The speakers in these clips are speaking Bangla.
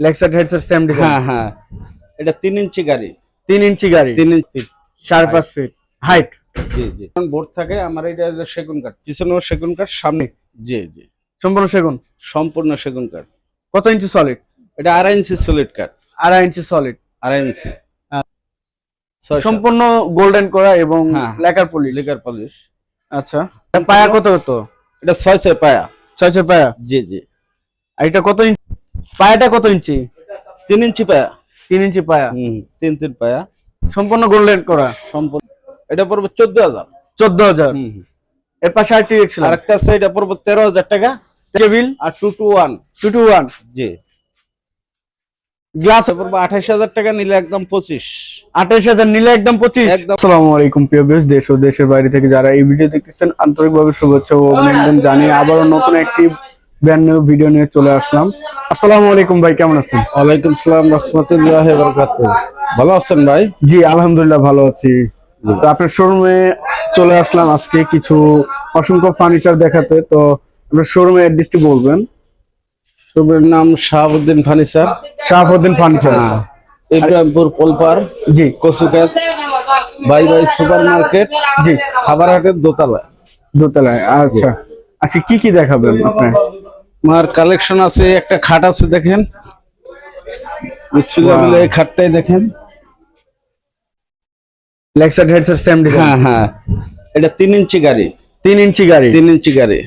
লেক্সার হেডসেট সেম ডিজাইন হ্যাঁ হ্যাঁ। এটা তিন ইঞ্চি গাড়ি। তিন ইঞ্চি গাড়ি। তিন ইঞ্চি। সাড়ে পাঁচ ফিট হাইট জি জি। বোর্ড থাকে আমার এটা সেগুন কাঠ। পিছনেও সেগুন কাঠ সামনে। জি জি। সম্পূর্ণ সেগুন? সম্পূর্ণ সেগুন কাঠ। কত ইঞ্চি সলিড এটা আড়াই ইঞ্চি সলিড কাঠ। আড়াই ইঞ্চি সলিড আড়াই ইঞ্চি। সম্পূর্ণ গোল্ডেন করা এবং। লেকার পলিশ লিকার পলিশ আচ্ছা। পায়া কত কত এটা ছয় ছয় পায়া। ছয় ছয় পায়া? জি জি। আর এটা কত ইঞ্চি? পায়াটা কত ইঞ্চি? তিন ইঞ্চি পায়া। তিন ইঞ্চি পায়া। তিন তিন পায়া। সম্পূর্ণ গোল্ডেন করা। সম্পূর্ণ এটা পড়বে চোদ্দ হাজার। চোদ্দ হাজার। এর পাশে আরেকটি দেখছিলাম। আরেকটা আছে এটা পড়বে তেরো হাজার টাকা। টেবিল? আর two two one. Two two one. জি। গ্লাস? এটা পড়বে আঠাশ হাজার টাকা নিলে একদম পঁচিশ। আঠাশ হাজার নিলে একদম পঁচিশ। একদম। আসসালামু আলাইকুম প্রিয় বেশ দেশ ও দেশের বাইরে থেকে যারা এই ভিডিও দেখতেছেন আন্তরিকভাবে শুভেচ্ছা ও অভিনন্দন জানিয়ে আবারও নতুন একটি ব্র্যান্ড নিউ ভিডিও নিয়ে চলে আসলাম। আসসালামু আলাইকুম ভাই কেমন আছেন? ওয়ালাইকুম সালাম রহমতুল্লাহ ভালো আছেন ভাই? জি আলহামদুলিল্লাহ ভালো আছি। তো আপনার শোরুমে চলে আসলাম আজকে কিছু অসংখ্য ফার্নিচার দেখাতে। তো আপনার শোরুমে অ্যাড্রেসটি বলবেন? শুভের নাম শাহাবুদ্দিন ফার্নিচার। শাহাবুদ্দিন ফার্নিচার। ইব্রাহিমপুর পোলপার জি। কচুকাত বাই বাই সুপার মার্কেট জি। খাবারহাটের দোতলা দোতলায় আচ্ছা। আচ্ছা কি কি দেখাবেন আপনি আমার কালেকশন আছে একটা খাট আছে দেখেন। এই খাটটাই দেখেন। লেক্সার হেডসেট সেম হ্যাঁ হ্যাঁ। এটা তিন ইঞ্চি গাড়ি। তিন ইঞ্চি গাড়ি। তিন ইঞ্চি গাড়ি।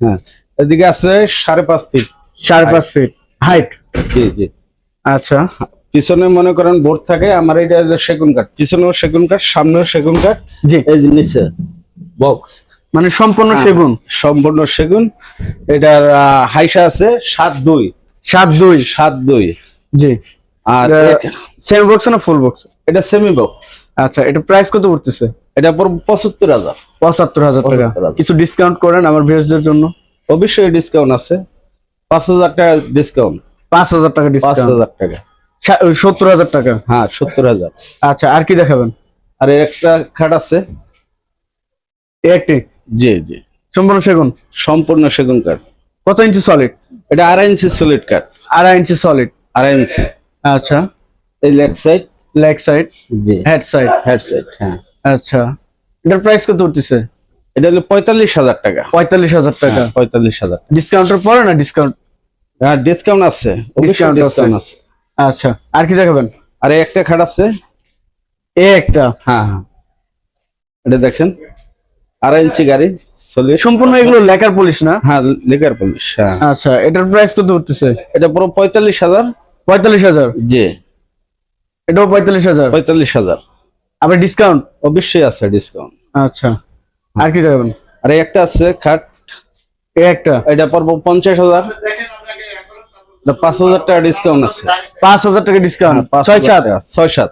হ্যাঁ। এদিকে আছে সাড়ে পাঁচ ফিট সাড়ে পাঁচ ফিট হাইট জি জি। আচ্ছা। পিছনে মনে করেন বোর্ড থাকে আমার এটা সেগুন কাঠ। পিছনেও সেগুন কাঠ সামনেও সেগুন কাঠ। জি। এই নিচে বক্স মানে সম্পূর্ণ সেগুন? সম্পূর্ণ সেগুন। এটার হাইসা আছে সাত দুই। সাত দুই? সাত দুই। জি। আর সেম বক্স না ফুল বক্স এটা সেমি বক্স আচ্ছা এটা প্রাইস কত পড়তেছে? এটা পঁচাত্তর হাজার। পঁচাত্তর হাজার টাকা। কিছু ডিসকাউন্ট করেন আমার ভিউজদের জন্য? অবশ্যই ডিসকাউন্ট আছে। পাঁচ হাজার টাকা ডিসকাউন্ট পাঁচ হাজার টাকা ডিসকাউন্ট পাঁচ হাজার টাকা। সত্তর হাজার টাকা? হ্যাঁ সত্তর হাজার। আচ্ছা আর কি দেখাবেন? আর একটা খাট আছে। একটি। জি জি। সম্পূর্ণ সেগুন? সম্পূর্ণ সেগুন কাঠ। কত ইঞ্চি সলিড এটা আড়াই ইঞ্চি সলিড কাঠ। আড়াই ইঞ্চি সলিড আড়াই ইঞ্চি। আচ্ছা। এই লেগ সাইড লেগ সাইড জি। হেড সাইড হেড সাইড হ্যাঁ। আচ্ছা। এটার প্রাইস কত উঠতেছে? এটা হলো পঁয়তাল্লিশ হাজার টাকা। পঁয়তাল্লিশ হাজার টাকা। হ্যাঁ, পঁয়তাল্লিশ হাজার ডিসকাউন্টের পরে না ডিসকাউন্ট হ্যাঁ ডিসকাউন্ট আছে। ডিসকাউন্ট আছে। আচ্ছা। আর কি দেখাবেন? আর একটা খাট আছে। এ একটা। হ্যাঁ হ্যাঁ। এটা দেখেন। আড়াই ইঞ্চি গাড়ি সলিড সম্পূর্ণ এগুলো লেকার পুলিশ না? হ্যাঁ লিগার পুলিশ হ্যাঁ। আচ্ছা এটার প্রাইস কত উঠতেছে এটা পুরো পঁয়তাল্লিশ হাজার। পঁয়তাল্লিশ হাজার? জি। এটাও পঁয়তাল্লিশ হাজার? পঁয়তাল্লিশ হাজার। আবার ডিসকাউন্ট অবশ্যই আছে ডিসকাউন্ট আচ্ছা আর কি দেখাবেন? আর একটা আছে খাট। একটা? এটা পড়ব পঞ্চাশ হাজার। পাঁচ হাজার টাকা ডিসকাউন্ট আছে। পাঁচ হাজার টাকা ডিসকাউন্ট হ্যাঁ, ছয় সাত? ছয় সাত।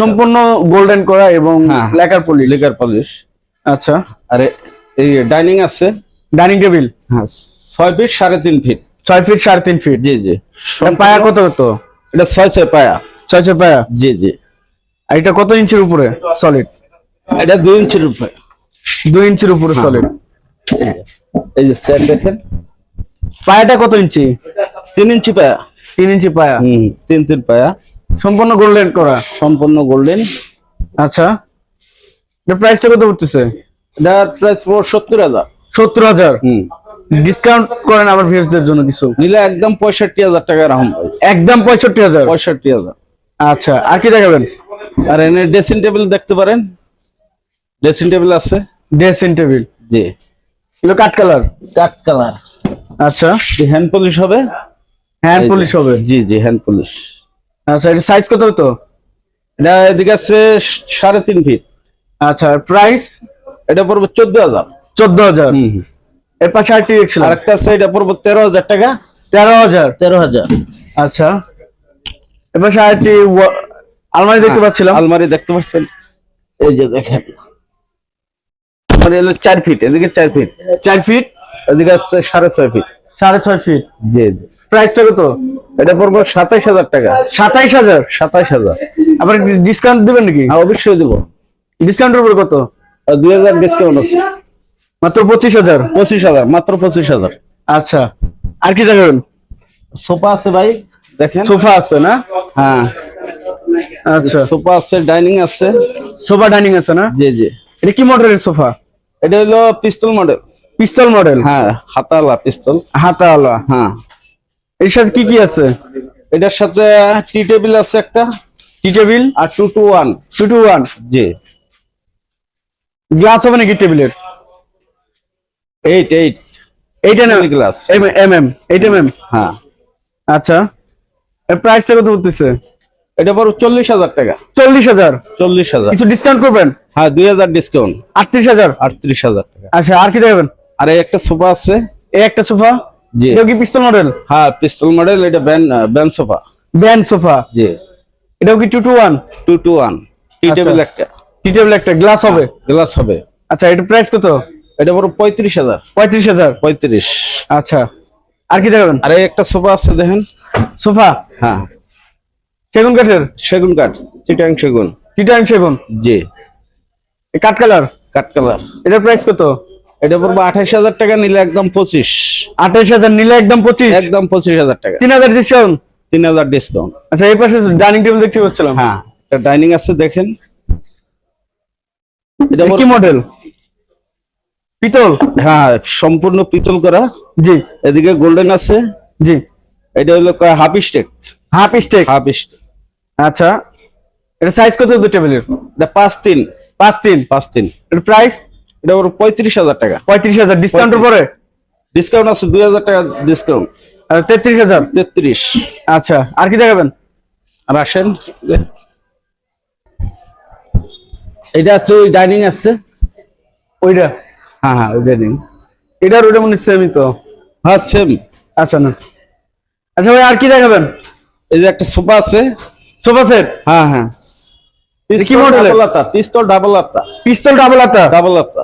সম্পূর্ণ গোল্ডেন করা এবং হ্যাঁ। লেকার পলিশ লেকার পলিশ আচ্ছা। আর এই ডাইনিং আছে? Dining table? হ্যাঁ ছয় ফিট সাড়ে তিন ফিট। ছয় ফিট সাড়ে তিন ফিট? জি জি। পায়া কত কত? এটা ছয় ছয় পায়া। ছয় ছয় পায়া? জি জি। আর এটা কত ইঞ্চির উপরে? সলিড এটা দুই ইঞ্চির উপরে। দুই ইঞ্চির উপরে হ্যাঁ। সলিড এই যে সেট দেখেন। পায়াটা কত ইঞ্চি? তিন ইঞ্চি পায়া। তিন ইঞ্চি পায়া? হুম তিন তিন পায়া। সম্পূর্ণ গোল্ডেন করা? সম্পূর্ণ গোল্ডেন আচ্ছা। এটা প্রাইসটা কত উঠতেছে এটার প্রাইস পুরো সত্তর হাজার। সত্তর হাজার? হুম। ডিসকাউন্ট করেন আমার ভিউজদের জন্য কিছু? নিলে একদম পঁয়ষট্টি হাজার টাকা ভাই একদম পঁয়ষট্টি হাজার? পঁয়ষট্টি হাজার। আচ্ছা আর কি দেখাবেন? আর এনে ড্রেসিং টেবিল দেখতে পারেন। ড্রেসিং টেবিল আছে। ড্রেসিং টেবিল জি। এগুলো কাঠ কালার কাঠ কালার আচ্ছা। হ্যান্ড পলিশ হবে। হ্যান্ড পলিশ হবে? জি জি হ্যান্ড পলিশ আচ্ছা এটা সাইজ কত হতো? এটা এদিকে আছে সাড়ে তিন ফিট আচ্ছা প্রাইস এটা পড়বে চোদ্দ হাজার। চোদ্দ হাজার। এর পাশে আরেকটি দেখছিলাম আর একটা আছে এটা পড়বে তেরো হাজার টাকা। তেরো হাজার? তেরো হাজার। আচ্ছা। এর পাশে আরেকটি আলমারি দেখতে হ্যাঁ। পাচ্ছিলাম। আলমারি দেখতে পাচ্ছেন। এই যে দেখেন। হলো চার ফিট এদিকে চার ফিট। চার ফিট এদিকে সাড়ে ছয় ফিট। সাড়ে ছয় ফিট। জি জি। প্রাইসটা কত? এটা পড়বে সাতাইশ হাজার টাকা। সাতাইশ হাজার? সাতাইশ হাজার। আবার ডিসকাউন্ট দিবেন নাকি? হ্যাঁ অবশ্যই দেবো। ডিসকাউন্টের উপরে কত? দুই হাজার ডিসকাউন্ট আছে? মাত্র পঁচিশ হাজার? পঁচিশ হাজার মাত্র পঁচিশ হাজার। আচ্ছা আর কি দেখাবেন? সোফা আছে ভাই দেখেন। সোফা আছে না? হ্যাঁ। আচ্ছা। সোফা আছে ডাইনিং আছে। সোফা ডাইনিং আছে না? জি জি। এটা কি মডেলের সোফা? এটা হলো পিস্তল মডেল। পিস্তল মডেল? হ্যাঁ হাতালা পিস্তল। হাতাওয়ালা। হ্যাঁ। এর সাথে কি কি আছে? এটার সাথে টি টেবিল আছে একটা। T table? আর two two one. Two two one? জি। গ্লাস হবে নাকি টেবিলের? Eight eight eight M M glass. M M eight M M হ্যাঁ। আচ্ছা। এর প্রাইসটা কত বলতেছে? এটা বড় চল্লিশ হাজার টাকা। চল্লিশ হাজার? চল্লিশ হাজার। কিছু ডিসকাউন্ট করবেন? হ্যাঁ দুই হাজার ডিসকাউন্ট আটত্রিশ হাজার? আটত্রিশ হাজার টাকা। আচ্ছা আর কি দেবেন আর এই একটা সোফা আছে। এই একটা সোফা? জি। এটাও কি পিস্তল মডেল হ্যাঁ পিস্তল মডেল এটা ব্যান ব্যান সোফা। Band sofa? জি। এটাও কি two two one two two one T. Table একটা। টি টেবিল একটা গ্লাস হবে? গ্লাস হবে। আচ্ছা এটা প্রাইস কত? এটা বড় পঁয়ত্রিশ হাজার। পঁয়ত্রিশ হাজার? পঁয়ত্রিশ। আচ্ছা আর কি দেবেন আর একটা সোফা আছে দেখেন। সোফা? হ্যাঁ। সেগুন কাঠের? সেগুন কাঠ চিটাং সেগুন। চিটাং সেগুন? জি। কাঠ কালার? কাঠ কালার। এটার প্রাইস কত? এটা পড়ব আঠাইশ হাজার টাকা নিলে একদম পঁচিশ। আঠাইশ হাজার নিলে একদম পঁচিশ? একদম পঁচিশ হাজার টাকা। তিন হাজার ডিসকাউন্ট তিন হাজার ডিসকাউন্ট আচ্ছা এই পাশে ডাইনিং টেবিল দেখতে পাচ্ছিলাম। হ্যাঁ ডাইনিং আছে দেখেন। এটা এটা কি মডেল পিতল? হ্যাঁ সম্পূর্ণ পিতল করা। জি। এদিকে গোল্ডেন আছে। জি। এটা হলো half stake half stake half stake আচ্ছা। এটা সাইজ কত দু টেবিলের? এটা পাঁচ তিন। পাঁচ তিন? পাঁচ তিন। এর প্রাইস এটা ওর পঁয়ত্রিশ হাজার টাকা। পঁয়ত্রিশ হাজার। ডিসকাউন্টের পরে ডিসকাউন্ট আছে দুই হাজার টাকা ডিসকাউন্ট আর তেত্রিশ হাজার। তেত্রিশ। আচ্ছা আর কি দেখাবেন? আর আসেন। এটা আছে ওই ডাইনিং আছে। ওইটা? হ্যাঁ হ্যাঁ ওই ডাইনিং এটার ওইটা মনে সেমই তো। হ্যাঁ সেম আচ্ছা না। আচ্ছা ভাই আর কি দেখাবেন? এই যে একটা সোফা আছে। Sofa set? হ্যাঁ হ্যাঁ। কি এর? পিস্তল ডাবল আত্তা পিস্তল ডাবল আতা? ডাবল আত্তা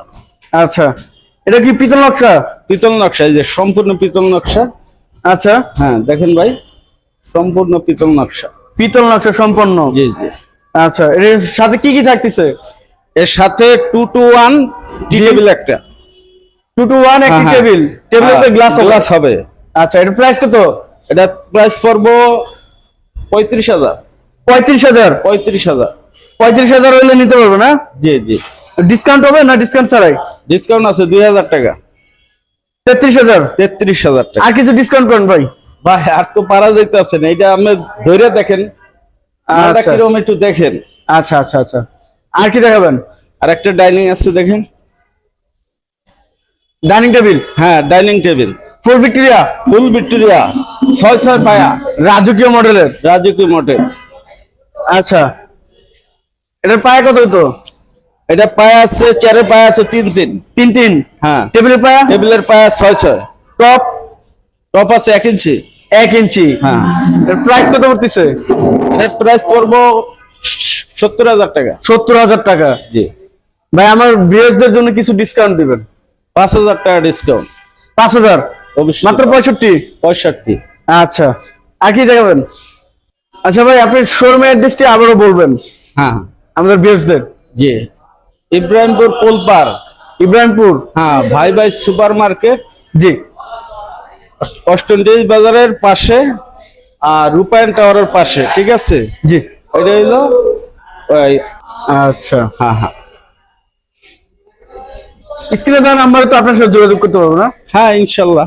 আচ্ছা। এটা কি পিতল নকশা? পিতল নকশা এই যে সম্পূর্ণ পিতল নকশা। আচ্ছা। হ্যাঁ দেখেন ভাই সম্পূর্ণ পিতল নকশা। পিতল নকশা সম্পন্ন জি জি। আচ্ছা এর সাথে কি কি থাকতেছে? এর সাথে টু টু ওয়ান টেবিল একটা। টু টু ওয়ান একটি হ্যাঁ, টেবিল টেবিলের গ্লাস গ্লাস হবে। আচ্ছা এটার প্রাইস কত? এটা প্রাইস পড়ব পঁয়ত্রিশ হাজার। পঁয়ত্রিশ হাজার? পঁয়ত্রিশ হাজার। পঁয়ত্রিশ হাজার হইলে নিতে পারবে না জি জি। ডিসকাউন্ট হবে না ডিসকাউন্ট ছাড়াই? ডিসকাউন্ট আছে দুই হাজার টাকা। তেত্রিশ হাজার? তেত্রিশ হাজার টাকা। আর কিছু ডিসকাউন্ট করেন ভাই? ভাই আর তো পারা যাইতেছে না এটা আপনি ধরে দেখেন। আচ্ছা। কীরকম একটু দেখেন। আচ্ছা আচ্ছা আচ্ছা। আর কি দেখাবেন? আর একটা ডাইনিং আছে দেখেন। ডাইনিং টেবিল হ্যাঁ dining table full Victoria full Victoria ছয় ছয় পায়া। রাজকীয় মডেলের? রাজকীয় মডেল আচ্ছা। এটার পায়া কত হতো এটা পায়া আছে চারে পায়া আছে তিন তিন। তিন তিন? হ্যাঁ। টেবিলের পায়া? টেবিলের পায়া ছয় ছয়। টপ টপ আছে এক ইঞ্চি। এক ইঞ্চি। হ্যাঁ। এর প্রাইস কত পড়তেছে? এটার প্রাইস পড়ব সত্তর হাজার টাকা। সত্তর হাজার টাকা? জি। ভাই আমার বিএসদের জন্য কিছু ডিসকাউন্ট দিবেন। পাঁচ হাজার টাকা ডিসকাউন্ট পাঁচ হাজার? মাত্র পঁয়ষট্টি? পঁয়ষট্টি। আচ্ছা। আর কি দেখাবেন? আচ্ছা ভাই আপনি শোরুমের অ্যাড্রেসটি আবারও বলবেন। হ্যাঁ আমাদের বিএসদের। জি। Ibrahimpur pole park. ইব্রাহিমপুর? হ্যাঁ ভাই ভাই সুপার মার্কেট জি অস্টন্ডিজ বাজারের পাশে আর রূপায়ণ টাওয়ারের পাশে ঠিক আছে? জি। এটা হইল ওই আচ্ছা হ্যাঁ হ্যাঁ স্ক্রিনে দেওয়া নাম্বারে তো আপনার সাথে যোগাযোগ করতে পারব না? হ্যাঁ ইনশাল্লাহ।